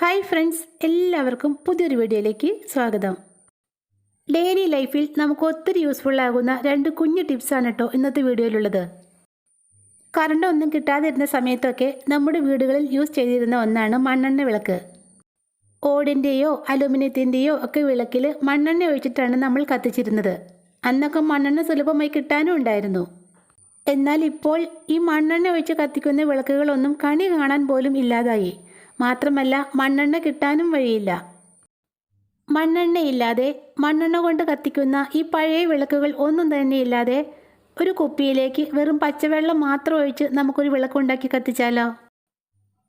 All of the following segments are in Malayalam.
ഹായ് ഫ്രണ്ട്സ് എല്ലാവർക്കും പുതിയൊരു വീഡിയോയിലേക്ക് സ്വാഗതം. ഡെയിലി ലൈഫിൽ നമുക്ക് ഒത്തിരി യൂസ്ഫുൾ ആകുന്ന രണ്ട് കുഞ്ഞു ടിപ്സാണ് കേട്ടോ ഇന്നത്തെ വീഡിയോയിലുള്ളത്. കറണ്ട് ഒന്നും കിട്ടാതിരുന്ന സമയത്തൊക്കെ നമ്മുടെ വീടുകളിൽ യൂസ് ചെയ്തിരുന്ന ഒന്നാണ് മണ്ണെണ്ണ വിളക്ക്. ഓടിന്റെയോ അലുമിനിയത്തിന്റെയോ ഒക്കെ വിളക്കിൽ മണ്ണെണ്ണ ഒഴിച്ചിട്ടാണ് നമ്മൾ കത്തിച്ചിരുന്നത്. അന്നൊക്കെ മണ്ണെണ്ണ സുലഭമായി കിട്ടാനും ഉണ്ടായിരുന്നു. എന്നാൽ ഇപ്പോൾ ഈ മണ്ണെണ്ണ ഒഴിച്ച് കത്തിക്കുന്ന വിളക്കുകളൊന്നും കണി കാണാൻ പോലും ഇല്ലാതായി. മാത്രമല്ല മണ്ണെണ്ണ കിട്ടാനും വഴിയില്ല. മണ്ണെണ്ണയില്ലാതെ മണ്ണെണ്ണ കൊണ്ട് കത്തിക്കുന്ന ഈ പഴയ വിളക്കുകൾ ഒന്നും തന്നെ ഇല്ലാതെ ഒരു കുപ്പിയിലേക്ക് വെറും പച്ചവെള്ളം മാത്രം ഒഴിച്ച് നമുക്കൊരു വിളക്കുണ്ടാക്കി കത്തിച്ചാലോ?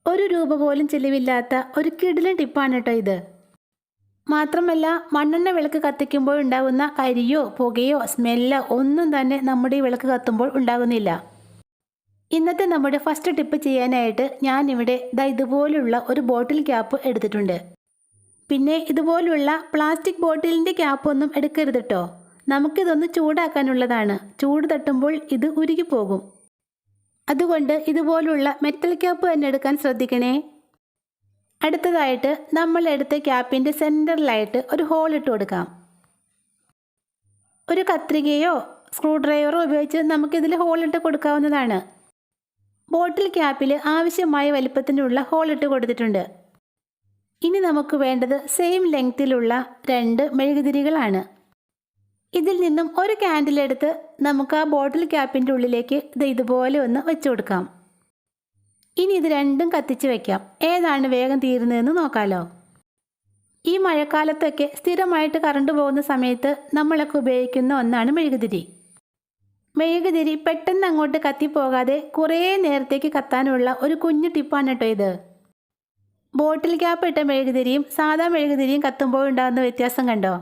ഒരു രൂപ പോലും ചെലവില്ലാത്ത ഒരു കിടിലൻ ടിപ്പാണ് കേട്ടോ ഇത്. മാത്രമല്ല മണ്ണെണ്ണ വിളക്ക് കത്തിക്കുമ്പോൾ ഉണ്ടാകുന്ന കരിയോ പുകയോ സ്മെല്ലോ ഒന്നും തന്നെ നമ്മുടെ ഈ വിളക്ക് കത്തുമ്പോൾ ഉണ്ടാകുന്നില്ല. ഇന്നത്തെ നമ്മുടെ ഫസ്റ്റ് ടിപ്പ് ചെയ്യാനായിട്ട് ഞാനിവിടെ ദാ ഇതുപോലുള്ള ഒരു ബോട്ടിൽ ക്യാപ്പ് എടുത്തിട്ടുണ്ട്. പിന്നെ ഇതുപോലുള്ള പ്ലാസ്റ്റിക് ബോട്ടിലിന്റെ ക്യാപ്പൊന്നും എടുക്കരുത് കേട്ടോ നമുക്കിതൊന്ന് ചൂടാക്കാനുള്ളതാണ്. ചൂട് തട്ടുമ്പോൾ ഇത് ഉരുകി പോകും. അതുകൊണ്ട് ഇതുപോലുള്ള മെറ്റൽ ക്യാപ്പ് തന്നെ എടുക്കാൻ ശ്രദ്ധിക്കണേ. അടുത്തതായിട്ട് നമ്മൾ എടുത്ത ക്യാപ്പിന്റെ സെന്ററിലായിട്ട് ഒരു ഹോൾ ഇട്ട് കൊടുക്കാം. ഒരു കത്രികയോ സ്ക്രൂ ഡ്രൈവറോ ഉപയോഗിച്ച് നമുക്കിതിൽ ഹോൾ ഇട്ട് കൊടുക്കാവുന്നതാണ്. ബോട്ടിൽ ക്യാപ്പിൽ ആവശ്യമായ വലിപ്പത്തിനുള്ള ഹോൾ ഇട്ട് കൊടുത്തിട്ടുണ്ട്. ഇനി നമുക്ക് വേണ്ടത് സെയിം ലെങ്തിലുള്ള രണ്ട് മെഴുകുതിരികളാണ്. ഇതിൽ നിന്നും ഒരു ക്യാൻഡിൽ എടുത്ത് നമുക്ക് ആ ബോട്ടിൽ ക്യാപ്പിന്റെ ഉള്ളിലേക്ക് ഇത് ഇതുപോലെ ഒന്ന് വെച്ചു കൊടുക്കാം. ഇനി ഇത് രണ്ടും കത്തിച്ച് വെക്കാം. ഏതാണ് വേഗം തീരുന്നതെന്ന് നോക്കാലോ. ഈ മഴക്കാലത്തൊക്കെ സ്ഥിരമായിട്ട് കറണ്ട് പോകുന്ന സമയത്ത് നമ്മളൊക്കെ ഉപയോഗിക്കുന്ന ഒന്നാണ് മെഴുകുതിരി. മെഴുകുതിരി പെട്ടെന്ന് അങ്ങോട്ട് കത്തിപ്പോകാതെ കുറേ നേരത്തേക്ക് കത്താനുള്ള ഒരു കുഞ്ഞു ടിപ്പാണ് കേട്ടോ ഇത്. ബോട്ടിൽ ക്യാപ്പ് ഇട്ട മെഴുകുതിരിയും സാധാ മെഴുകുതിരിയും കത്തുമ്പോൾ ഉണ്ടാകുന്ന വ്യത്യാസം കണ്ടോ?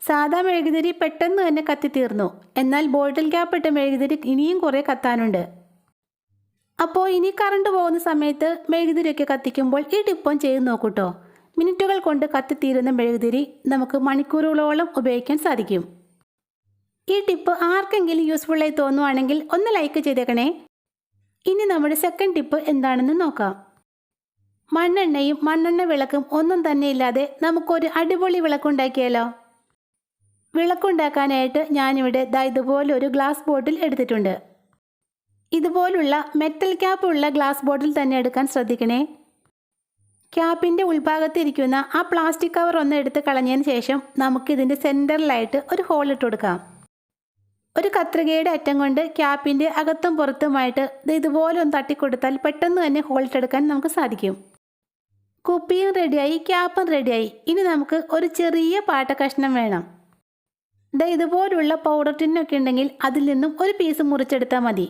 സാധാ മെഴുകുതിരി പെട്ടെന്ന് തന്നെ കത്തിത്തീർന്നു എന്നാൽ ബോട്ടിൽ ക്യാപ്പ് ഇട്ട മെഴുകുതിരി ഇനിയും കുറേ കത്താനുണ്ട്. അപ്പോൾ ഇനി കറണ്ട് പോകുന്ന സമയത്ത് മെഴുകുതിരിയൊക്കെ കത്തിക്കുമ്പോൾ ഈ ടിപ്പം ചെയ്ത് നോക്കൂട്ടോ മിനിറ്റുകൾ കൊണ്ട് കത്തിത്തീരുന്ന മെഴുകുതിരി നമുക്ക് മണിക്കൂറുകളോളം ഉപയോഗിക്കാൻ സാധിക്കും. ഈ ടിപ്പ് ആർക്കെങ്കിലും യൂസ്ഫുൾ ആയി തോന്നുവാണെങ്കിൽ ഒന്ന് ലൈക്ക് ചെയ്തേക്കണേ. ഇനി നമ്മുടെ സെക്കൻഡ് ടിപ്പ് എന്താണെന്ന് നോക്കാം. മണ്ണെണ്ണയും മണ്ണെണ്ണ വിളക്കും ഒന്നും തന്നെ ഇല്ലാതെ നമുക്കൊരു അടിപൊളി വിളക്കുണ്ടാക്കിയാലോ? വിളക്കുണ്ടാക്കാനായിട്ട് ഞാനിവിടെ ദാ ഇതുപോലെ ഒരു ഗ്ലാസ് ബോട്ടിൽ എടുത്തിട്ടുണ്ട്. ഇതുപോലുള്ള മെറ്റൽ ക്യാപ്പ് ഉള്ള ഗ്ലാസ് ബോട്ടിൽ തന്നെ എടുക്കാൻ ശ്രദ്ധിക്കണേ. ക്യാപ്പിന്റെ ഉൾഭാഗത്തിരിക്കുന്ന ആ പ്ലാസ്റ്റിക് കവർ ഒന്ന് എടുത്ത് കളഞ്ഞതിന് ശേഷം നമുക്കിതിന്റെ സെന്ററിലായിട്ട് ഒരു ഹോൾ ഇട്ട് കൊടുക്കാം. ഒരു കത്രികയുടെ അറ്റം കൊണ്ട് ക്യാപ്പിന്റെ അകത്തും പുറത്തുമായിട്ട് ഇത് ഇതുപോലെ ഒന്ന് തട്ടിക്കൊടുത്താൽ പെട്ടെന്ന് തന്നെ ഹോൾട്ട് എടുക്കാൻ നമുക്ക് സാധിക്കും. കുപ്പിയും റെഡിയായി ക്യാപ്പും റെഡിയായി. ഇനി നമുക്ക് ഒരു ചെറിയ പാട്ട കഷ്ണം വേണം. ഇത് ഇതുപോലുള്ള പൗഡർ ടിന്നൊക്കെ ഉണ്ടെങ്കിൽ അതിൽ നിന്നും ഒരു പീസ് മുറിച്ചെടുത്താൽ മതി.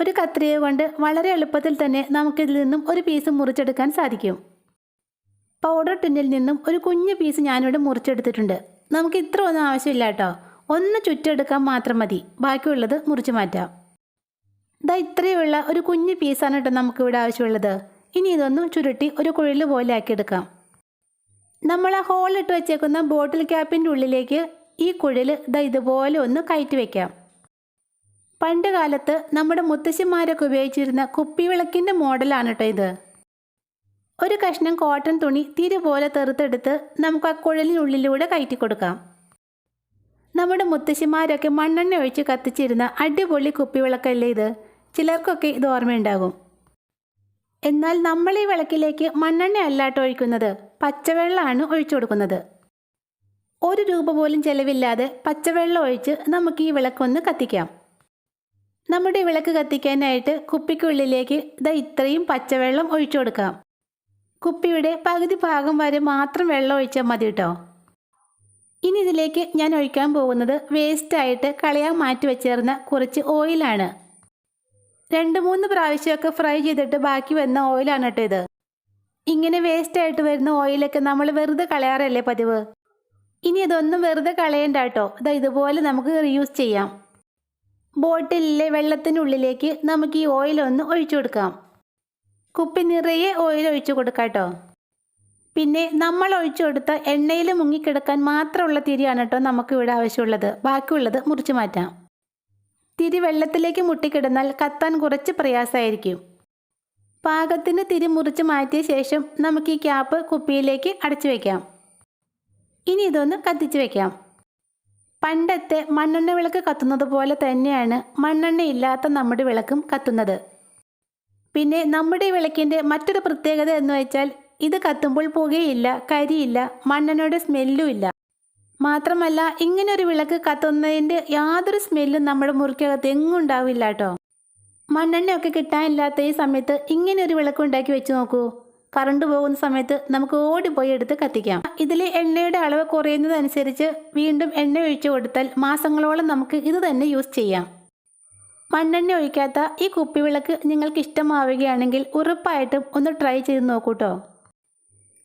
ഒരു കത്രിക കൊണ്ട് വളരെ എളുപ്പത്തിൽ തന്നെ നമുക്കിതിൽ നിന്നും ഒരു പീസ് മുറിച്ചെടുക്കാൻ സാധിക്കും. പൗഡർ ടിന്നിൽ നിന്നും ഒരു കുഞ്ഞു പീസ് ഞാനിവിടെ മുറിച്ചെടുത്തിട്ടുണ്ട്. നമുക്ക് ഇത്ര ഒന്നും ആവശ്യമില്ല കേട്ടോ. ഒന്ന് ചുറ്റെടുക്കാൻ മാത്രം മതി. ബാക്കിയുള്ളത് മുറിച്ച് മാറ്റാം. ഇതാ ഇത്രയുള്ള ഒരു കുഞ്ഞു പീസാണ് കേട്ടോ നമുക്കിവിടെ ആവശ്യമുള്ളത്. ഇനി ഇതൊന്ന് ചുരുട്ടി ഒരു കുഴൽ പോലെ ആക്കിയെടുക്കാം. നമ്മൾ ആ ഹോളിട്ട് വെച്ചേക്കുന്ന ബോട്ടിൽ ക്യാപ്പിന്റെ ഉള്ളിലേക്ക് ഈ കുഴൽ ഇതാ ഇതുപോലെ ഒന്ന് കയറ്റി വെക്കാം. പണ്ട് കാലത്ത് നമ്മുടെ മുത്തശ്ശിമാരൊക്കെ ഉപയോഗിച്ചിരുന്ന കുപ്പിവിളക്കിന്റെ മോഡലാണ് കേട്ടോ ഇത്. ഒരു കഷ്ണം കോട്ടൺ തുണി തിരി പോലെ തെറുത്തെടുത്ത് നമുക്ക് ആ കുഴലിനുള്ളിലൂടെ കയറ്റി കൊടുക്കാം. നമ്മുടെ മുത്തശ്ശിമാരൊക്കെ മണ്ണെണ്ണ ഒഴിച്ച് കത്തിച്ചിരുന്ന അടിപൊളി കുപ്പിവിളക്കല്ലേ ഇത്? ചിലർക്കൊക്കെ ഇത് ഓർമ്മയുണ്ടാകും. എന്നാൽ നമ്മൾ ഈ വിളക്കിലേക്ക് മണ്ണെണ്ണ അല്ലാട്ടോ ഒഴിക്കുന്നത്. പച്ചവെള്ളമാണ് ഒഴിച്ചു കൊടുക്കുന്നത്. ഒരു രൂപ പോലും ചെലവില്ലാതെ പച്ചവെള്ളം ഒഴിച്ച് നമുക്ക് ഈ വിളക്കൊന്ന് കത്തിക്കാം. നമ്മുടെ വിളക്ക് കത്തിക്കാനായിട്ട് കുപ്പിക്കുള്ളിലേക്ക് ഇതാ ഇത്രയും പച്ചവെള്ളം ഒഴിച്ചു കൊടുക്കാം. കുപ്പിയുടെ പകുതി ഭാഗം വരെ മാത്രം വെള്ളം ഒഴിച്ചാൽ മതി കേട്ടോ ഇനി ഇതിലേക്ക് ഞാൻ ഒഴിക്കാൻ പോകുന്നത് വേസ്റ്റായിട്ട് കളയാൻ മാറ്റി വെച്ചേർന്ന കുറച്ച് ഓയിലാണ് രണ്ട് മൂന്ന് പ്രാവശ്യമൊക്കെ ഫ്രൈ ചെയ്തിട്ട് ബാക്കി വന്ന ഓയിലാണ് കേട്ടോ ഇത്. ഇങ്ങനെ വേസ്റ്റായിട്ട് വരുന്ന ഓയിലൊക്കെ നമ്മൾ വെറുതെ കളയാറല്ലേ പതിവ്? ഇനി ഇതൊന്നും വെറുതെ കളയണ്ട കേട്ടോ ഇതാ ഇതുപോലെ നമുക്ക് റീയൂസ് ചെയ്യാം. ബോട്ടിലിലെ വെള്ളത്തിനുള്ളിലേക്ക് നമുക്ക് ഈ ഓയിൽ ഒന്ന് ഒഴിച്ചു കൊടുക്കാം. കുപ്പി നിറയെ ഓയിൽ ഒഴിച്ചു കൊടുക്കാം കേട്ടോ പിന്നെ നമ്മൾ ഒഴിച്ചു കൊടുത്ത എണ്ണയിൽ മുങ്ങിക്കിടക്കാൻ മാത്രമുള്ള തിരിയാണ് കേട്ടോ നമുക്ക് ഇവിടെ ആവശ്യമുള്ളത്. ബാക്കിയുള്ളത് മുറിച്ചു മാറ്റാം. തിരി വെള്ളത്തിലേക്ക് മുട്ടിക്കിടന്നാൽ കത്താൻ കുറച്ച് പ്രയാസമായിരിക്കും. പാകത്തിന് തിരി മുറിച്ച് മാറ്റിയ ശേഷം നമുക്ക് ഈ ക്യാപ്പ് കുപ്പിയിലേക്ക് അടച്ചു വയ്ക്കാം ഇനി ഇതൊന്ന് കത്തിച്ച് വയ്ക്കാം പണ്ടത്തെ മണ്ണെണ്ണ വിളക്ക് കത്തുന്നത് പോലെ തന്നെയാണ് മണ്ണെണ്ണ ഇല്ലാത്ത നമ്മുടെ വിളക്കും കത്തുന്നത്. പിന്നെ നമ്മുടെ വിളക്കിന്റെ മറ്റൊരു പ്രത്യേകത എന്ന് വെച്ചാൽ ഇത് കത്തുമ്പോൾ പുകയില്ല കരിയില്ല മണ്ണെണ്ണയുടെ സ്മെല്ലും ഇല്ല. മാത്രമല്ല ഇങ്ങനൊരു വിളക്ക് കത്തുന്നതിന്റെ യാതൊരു സ്മെല്ലും നമ്മുടെ മുറിക്കകത്ത് എങ്ങും ഉണ്ടാവില്ല കേട്ടോ. മണ്ണെണ്ണയൊക്കെ കിട്ടാനില്ലാത്ത ഈ സമയത്ത് ഇങ്ങനൊരു വിളക്ക് ഉണ്ടാക്കി വെച്ച് നോക്കൂ. കറണ്ട് പോകുന്ന സമയത്ത് നമുക്ക് ഓടിപ്പോയി എടുത്ത് കത്തിക്കാം. ഇതിൽ എണ്ണയുടെ അളവ് കുറയുന്നതനുസരിച്ച് വീണ്ടും എണ്ണ ഒഴിച്ചു കൊടുത്താൽ മാസങ്ങളോളം നമുക്ക് ഇത് തന്നെ യൂസ് ചെയ്യാം. മണ്ണെണ്ണ ഒഴിക്കാത്ത ഈ കുപ്പിവിളക്ക് നിങ്ങൾക്ക് ഇഷ്ടമാവുകയാണെങ്കിൽ ഉറപ്പായിട്ടും ഒന്ന് ട്രൈ ചെയ്ത് നോക്കൂട്ടോ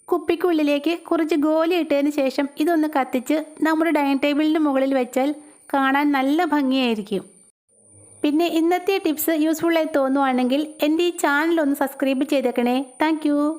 കുപ്പിക്കുള്ളിലേക്ക് കുറച്ച് ഗോലി ഇട്ടതിന് ശേഷം ഇതൊന്ന് കത്തിച്ച് നമ്മുടെ ഡൈനിങ് ടേബിളിന് മുകളിൽ വെച്ചാൽ കാണാൻ നല്ല ഭംഗിയായിരിക്കും. പിന്നെ ഇന്നത്തെ ടിപ്സ് യൂസ്ഫുള്ളായി തോന്നുവാണെങ്കിൽ എന്റെ ഈ ചാനൽ ഒന്ന് സബ്സ്ക്രൈബ് ചെയ്തേക്കണേ. താങ്ക്